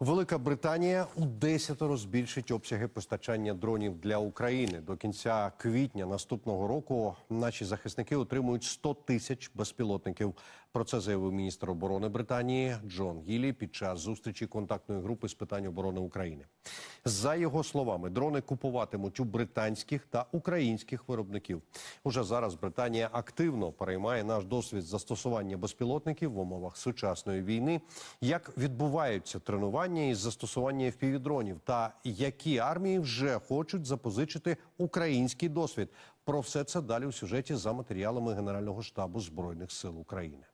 Велика Британія у десятеро збільшить обсяги постачання дронів для України. До кінця квітня наступного року наші захисники отримують 100 тисяч безпілотників. Про це заявив міністр оборони Британії Джон Гілі під час зустрічі контактної групи з питань оборони України. За його словами, дрони купуватимуть у британських та українських виробників. Уже зараз Британія активно переймає наш досвід застосування безпілотників в умовах сучасної війни. Як відбуваються тренування із застосування FPV-дронів та які армії вже хочуть запозичити український досвід? Про все це далі у сюжеті за матеріалами Генерального штабу збройних сил України.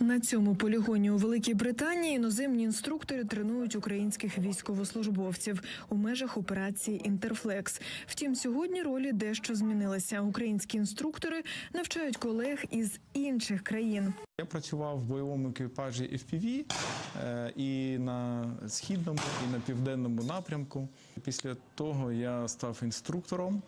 На цьому полігоні у Великій Британії іноземні інструктори тренують українських військовослужбовців у межах операції Інтерфлекс. Втім, сьогодні ролі дещо змінилися. Українські інструктори навчають колег із інших країн. Я працював в бойовому екіпажі FPV е, і на східному, і на південному напрямку. Після того я став інструктором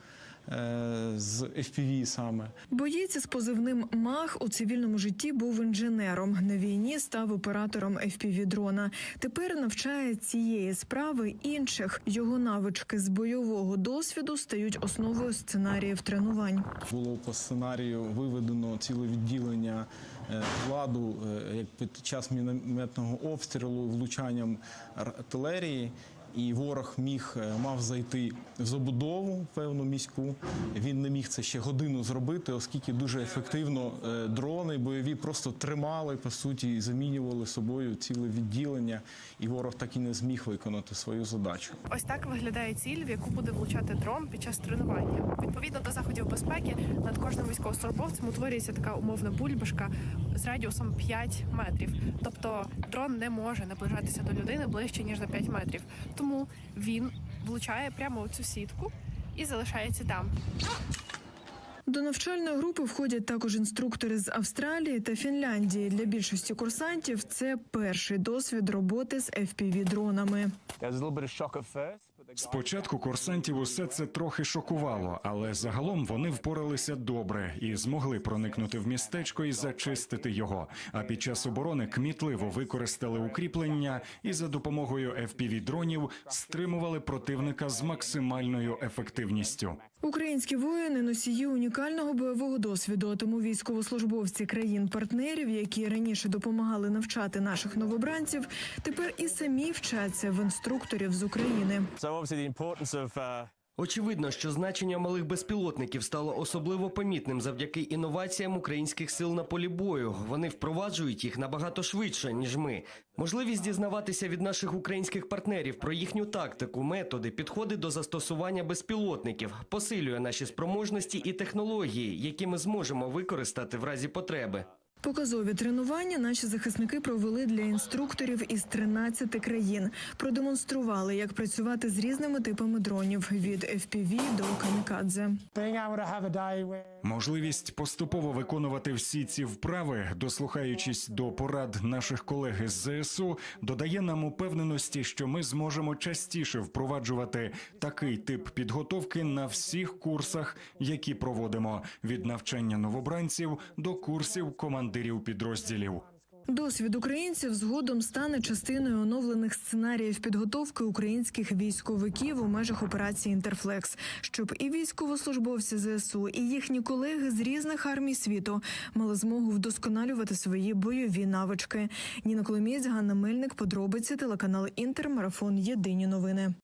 з FPV саме. Боєць із позивним МАХ у цивільному житті був інженером. На війні став оператором FPV-дрона. Тепер навчає цієї справи інших. Його навички з бойового досвіду стають основою сценаріїв тренувань. Було по сценарію виведено ціле відділення е, владу е, як під час мінометного обстрілу влучанням артилерії. І ворог міг е, мав зайти в забудову певну міську. Він не міг це ще годину зробити, оскільки дуже ефективно е, дрони бойові просто тримали по суті і замінювали собою ціле відділення, і ворог так і не зміг виконати свою задачу. Ось так виглядає ціль, в яку буде влучати дрон під час тренування. Відповідно до заходів безпеки, над кожним військовослужбовцем утворюється така умовна бульбашка з радіусом 5 метрів. Тобто дрон не може наближатися до людини ближче ніж на 5 метрів. Тому він влучає прямо у цю сітку і залишається там. До навчальної групи входять також інструктори з Австралії та Фінляндії. Для більшості курсантів це перший досвід роботи з FPV-дронами. There Спочатку курсантів усе це трохи шокувало, але загалом вони впоралися добре і змогли проникнути в містечко і зачистити його. А під час оборони кмітливо використали укріплення і за допомогою fpv дронів стримували противника з максимальною ефективністю. Українські воїни носії унікального бойового досвіду. Тому військовослужбовці країн-партнерів, які раніше допомагали навчати наших новобранців, тепер і самі вчаться в інструкторів з України. Очевидно, що значення малих безпілотників стало особливо помітним завдяки інноваціям українських сил на полі бою. Вони впроваджують їх набагато швидше ніж ми. Можливість дізнаватися від наших українських партнерів про їхню тактику, методи, підходи до застосування безпілотників посилює наші спроможності і технології, які ми зможемо використати в разі потреби. Показові тренування наші захисники провели для інструкторів із 13 країн. Продемонстрували, як працювати з різними типами дронів від FPV до камікадзе. Можливість поступово виконувати всі ці вправи, дослухаючись до порад наших колег із ЗСУ, додає нам упевненості, що ми зможемо частіше впроваджувати такий тип підготовки на всіх курсах, які проводимо від навчання новобранців до курсів командирів підрозділів. Досвід українців згодом стане частиною оновлених сценаріїв підготовки українських військовиків у межах операції Інтерфлекс, щоб і військовослужбовці ЗСУ, і їхні колеги з різних армій світу мали змогу вдосконалювати свої бойові навички. Ніна Коломієць, Ганна Мельник, подробиці телеканал Інтер, марафон Єдині новини.